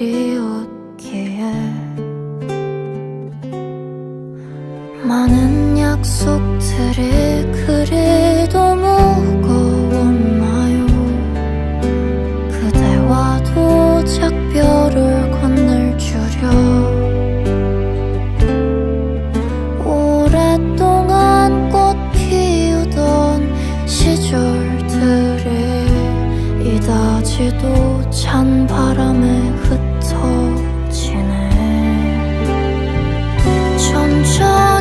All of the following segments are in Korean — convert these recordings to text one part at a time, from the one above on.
it 날씨도 찬 바람에 흩어지네. 천천히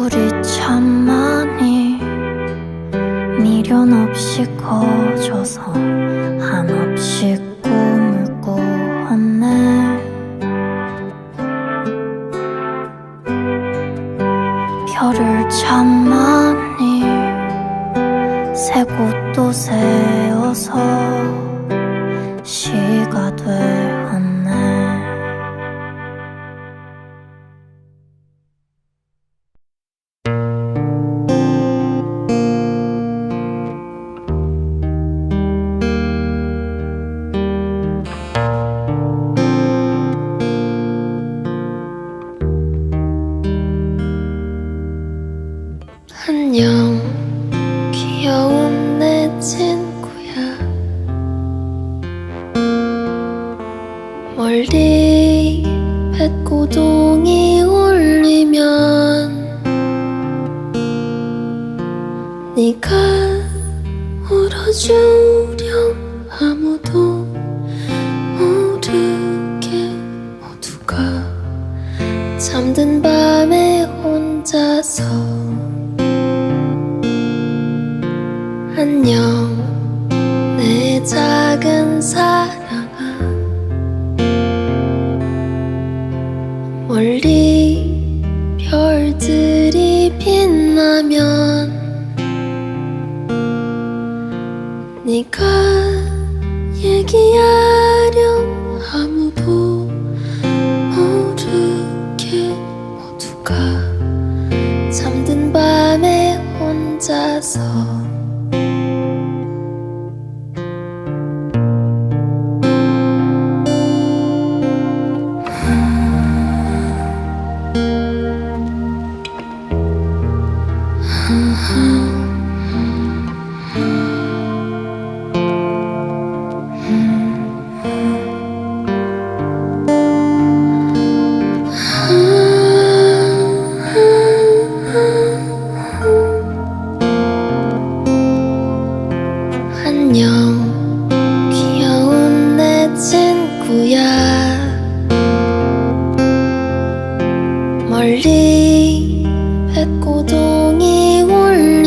우리 참 많이 미련 없이 커져서 한없이 꿈을 꾸었네. 별을 참 많이 세고 또 세어서 멀리 백고동이 울리면 네가 울어주렴 아무도 모르게 모두가 잠든 밤에 혼자서 안녕 내 자. 네가 얘기하렴 아무도. 모르게 모두가 잠든 밤에 혼자서 고동이 울려.